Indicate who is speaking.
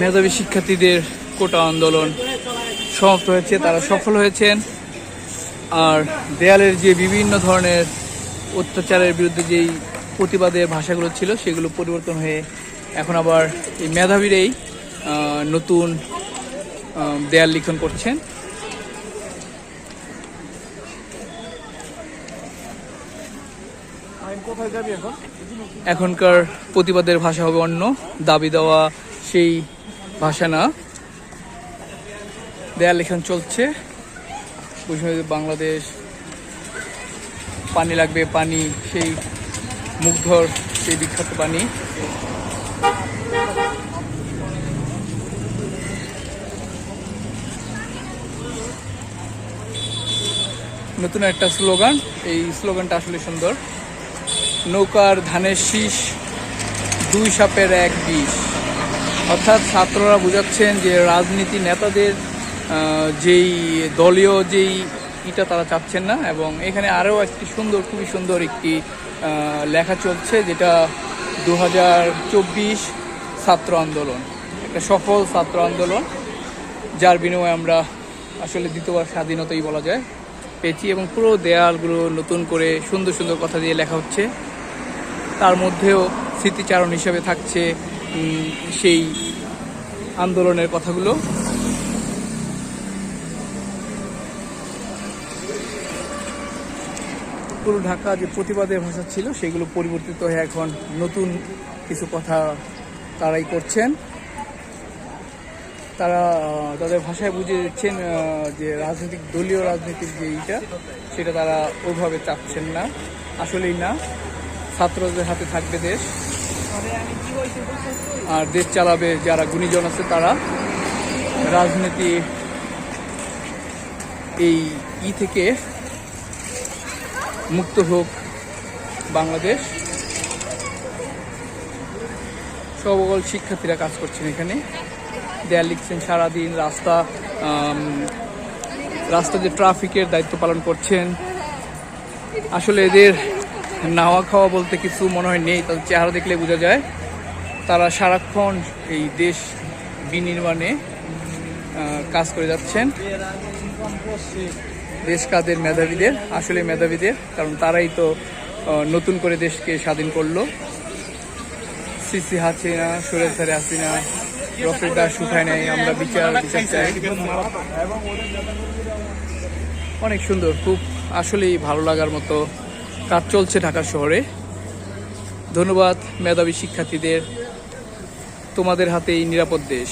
Speaker 1: মেধাবী শিক্ষার্থীদের কোটা আন্দোলন সমাপ্ত হয়েছে, তারা সফল হয়েছেন। আর দেয়ালের যে বিভিন্ন ধরনের অত্যাচারের বিরুদ্ধে যেই প্রতিবাদের ভাষাগুলো ছিল, সেগুলো পরিবর্তন হয়ে এখন আবার এই মেধাবীরাই নতুন দেয়াল লিখন করছেন। এখনকার প্রতিবাদের ভাষা হবে অন্য। দাবি দেওয়া, সেই ভাষা না। দেয়াল লেখন চলছে। বাংলাদেশ, পানি লাগবে, পানি, সেই মুগ্ধর, সেই বিখ্যাত পানি। নতুন একটা স্লোগান, এই স্লোগানটা আসলে সুন্দর। নৌকার ধানের শীষ দুই সাপের এক বিষ। অর্থাৎ ছাত্ররা বোঝাচ্ছেন যে রাজনীতি নেতাদের যেই দলীয় যেই ইটা তারা চাচ্ছেন না, এবং এখানে আরও একটি সুন্দর, খুবই সুন্দর একটি লেখা চলছে যেটা দু ছাত্র আন্দোলন, একটা সফল ছাত্র আন্দোলন, যার বিনিময়ে আমরা আসলে দ্বিতীয়বার স্বাধীনতাই বলা যায়, পেয়েছি এবং পুরো দেয়ালগুলো নতুন করে সুন্দর সুন্দর কথা দিয়ে লেখা হচ্ছে। তার মধ্যেও স্মৃতিচারণ হিসেবে থাকছে সেই আন্দোলনের কথাগুলো। পুরো ঢাকা যে প্রতিবাদের ভাষা ছিল, সেগুলো পরিবর্তিত হয়ে এখন নতুন কিছু কথা তারাই করছেন। তারা তাদের ভাষায় বুঝিয়ে দিচ্ছেন যে রাজনৈতিক, দলীয় রাজনীতির যে এইটা সেটা তারা ওইভাবে চাচ্ছেন না। আসলেই না। ছাত্রদের হাতে থাকবে দেশ। আর দেশ চালাবে যারা গুণীজন আছে তারা। রাজনীতি এই ই থেকে মুক্ত হোক বাংলাদেশ। সকল শিক্ষার্থীরা কাজ করছেন এখানে। দেয়াল লিখছেন, সারাদিন রাস্তা রাস্তাতে ট্রাফিকের দায়িত্ব পালন করছেন। আসলে এদের নাওয়া খাওয়া বলতে কিছু মনে হয় নেই তাদের চেহারা দেখলে বোঝা যায়। তারা সারাক্ষণ এই দেশ বিনির্মাণে কাজ করে যাচ্ছেন। দেশ কাদের মেধাবীদের, আসলে মেধাবীদের, কারণ তারাই তো নতুন করে দেশকে স্বাধীন করল। সিসি হাসিনা, সুরেশ স্যারে হাসিনা, রফিক দাস শুকায় নাই, আমরা বিচার বিচার চাই। অনেক সুন্দর, খুব আসলেই ভালো লাগার মতো কাজ চলছে ঢাকা শহরে। ধন্যবাদ মেধাবী শিক্ষার্থীদের। তোমাদের হাতে এই নিরাপদ দেশ।